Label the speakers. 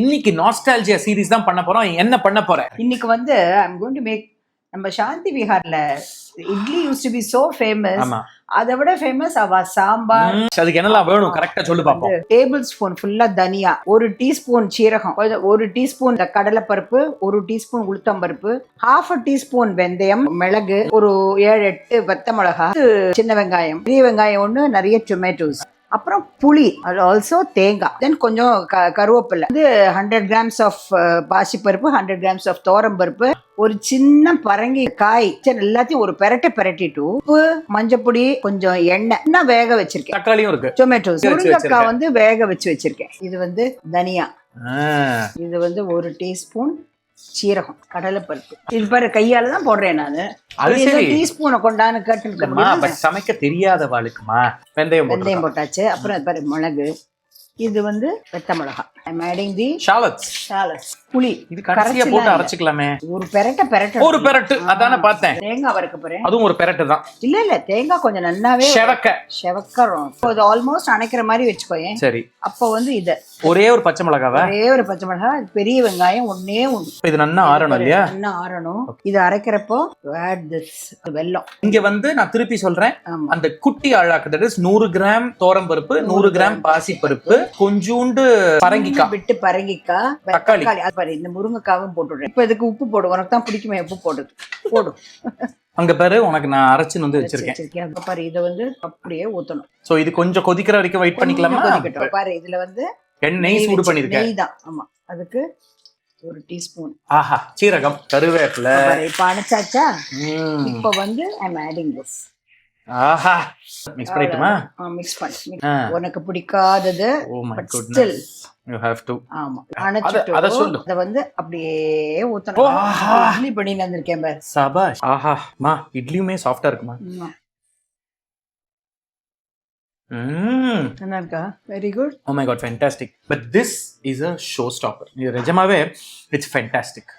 Speaker 1: இன்னைக்கு nostalgia series தான் பண்ண போறோம். என்ன பண்ண போற?
Speaker 2: இன்னைக்கு வந்து ஐம் கோயிங் டு மேக் நம்ம Shanti விஹார்ல idli use to be so famous அதை விட ஃபேமஸ் அவ? சாம்பார்.
Speaker 1: அதுக்கு என்னலாம் வேணும்? கரெக்டா சொல்லு பாப்போம்.
Speaker 2: டேபிள் ஸ்பூன் ஃபுல்லா தனியா ஒரு டீஸ்பூன் சீரகம் ஒரு டீஸ்பூன் கடலைப்பருப்பு ஒரு டீஸ்பூன் உளுத்தம்பருப்பு ஹாஃப் அ டீஸ்பூன் வெந்தயம் மிளகு ஒரு ஏழு எட்டு வத்த மிளகா சின்ன வெங்காயம் பெரிய வெங்காயம் ஒன்று நிறைய டொமேட்டோஸ் அப்புறம் புளி அது ஆல்சோ தேங்காய். தென் கொஞ்சம் க கருவேப்பிலை. இது ஹண்ட்ரட் கிராம்ஸ் ஆஃப் பாசிப்பருப்பு ஹண்ட்ரட் கிராம்ஸ் ஆஃப் பருப்பு ஒரு சின்ன பரங்கி காய் சரி, எல்லாத்தையும் ஒரு பெரட்டை பெரட்டிட்டு உப்பு மஞ்சப்பொடி கொஞ்சம் எண்ணெய் இன்னும் வேக வச்சிருக்கேன்.
Speaker 1: தக்காளியும் இருக்கு.
Speaker 2: டொமேட்டோஸ்
Speaker 1: வச்சு
Speaker 2: முருங்கைக்காய். வந்து வேக வச்சு வச்சிருக்கேன். இது வந்து தனியா. இது வந்து ஒரு டீஸ்பூன் சீரகம் கடலைப்பருப்பு. இது பாரு கையால தான் போடுறேன் நானு.
Speaker 1: அது சரி.
Speaker 2: டீஸ்பூனை கொண்டான்னு
Speaker 1: இல்லம்மா
Speaker 2: கேட்டு
Speaker 1: பட் சமைக்க தெரியாதவாளுக்குமா? வெந்தயம்
Speaker 2: வெந்தயம்
Speaker 1: போட்டு
Speaker 2: போட்டாச்சு. அப்புறம் பாரு மிளகு. இது வந்து வெத்த மிளகா. ஐம் ஆடிங் தி
Speaker 1: ஷாலட்ஸ்
Speaker 2: சாலஸ் புளி.
Speaker 1: இது கடைசியா போட்டு. அரைச்சுக்கலாமே.
Speaker 2: ஒரு பெரட்டை பெரட்ட
Speaker 1: ஒரு பெரட்டு. அதானே பார்த்தேன்.
Speaker 2: தேங்காய் வறுக்க போறேன்.
Speaker 1: அதுவும் ஒரு பெரட்டு தான்.
Speaker 2: இல்ல இல்ல. தேங்காய் கொஞ்சம் நன்னாவே
Speaker 1: செவக்க.
Speaker 2: செவக்கறோம் இது ஆல்மோஸ்ட் அணைக்கிற மாதிரி வச்சுக்கோயேன்
Speaker 1: சரி.
Speaker 2: அப்போ வந்து இத.
Speaker 1: ஒரே ஒரு பச்சை மிளகாவா?
Speaker 2: ஒரே ஒரு பச்சை மிளகாய் பெரிய வெங்காயம். ஒன்னே ஒண்ணு.
Speaker 1: இப்ப இது நல்லா ஆறணும் இல்லையா?
Speaker 2: இன்னும் ஆறணும். இது அரைக்கிறப்போ ஆட் திஸ் வெல்லம்.
Speaker 1: இங்க வந்து நான் திருப்பி சொல்றேன். அந்த குட்டி ஆழாக்கு தட் இஸ் நூறு கிராம் தோரம் பருப்பு நூறு கிராம். பாசி பருப்பு. கொஞ்சூண்டு பரங்கிக்காய்.
Speaker 2: விட்டு பரங்கிக்காய்
Speaker 1: தக்காளி.
Speaker 2: அது பாரு இந்த முருங்கைக்காவும் போட்டுடுறேன். இப்ப இதுக்கு உப்பு போடு உனக்கு தான் பிடிக்குமே உப்பு போடு. போடு.
Speaker 1: அங்க பாரு உனக்கு நான் அரைச்சுன்னு வந்து வச்சிருக்கேன்.
Speaker 2: பாரு இதை வந்து அப்படியே ஊத்தணும்.
Speaker 1: சோ இது கொஞ்சம் கொதிக்கிற வரைக்கும் வெயிட் பண்ணிக்கலாமா?
Speaker 2: கொதிக்கட்டும். பாரு இதுல வந்து
Speaker 1: எண்ணெய் சூடு பண்ணிருக்கேன்
Speaker 2: நெய் தான். ஆமா. அதுக்கு ஒரு டீஸ்பூன்.
Speaker 1: ஆஹா சீரகம் கருவேப்பில.
Speaker 2: இப்ப அணைச்சாச்சா. இப்ப வந்து ஐம் ஆடிங் திஸ்
Speaker 1: ஆஹா. மிக்ஸ் பண்ணிட்டுமா?
Speaker 2: மிக்ஸ் பண்ணி. உனக்கு பிடிக்காதது but still
Speaker 1: you have to
Speaker 2: ஆமா. அணைச்சிட்டு
Speaker 1: அத சொல்லு.
Speaker 2: அதை வந்து அப்படியே ஊத்தணும்.
Speaker 1: ஆஹா.
Speaker 2: இட்லி பண்ணின்னு வந்திருக்கேன் பாரு.
Speaker 1: சபாஷ். ஆஹா. மா இட்லியுமே சாஃப்டா இருக்குமா?
Speaker 2: நல்லா இருக்கா? Very good
Speaker 1: oh my god fantastic but this is a show stopper இது நிஜமாவே இட்ஸ் ஃபேண்டாஸ்டிக்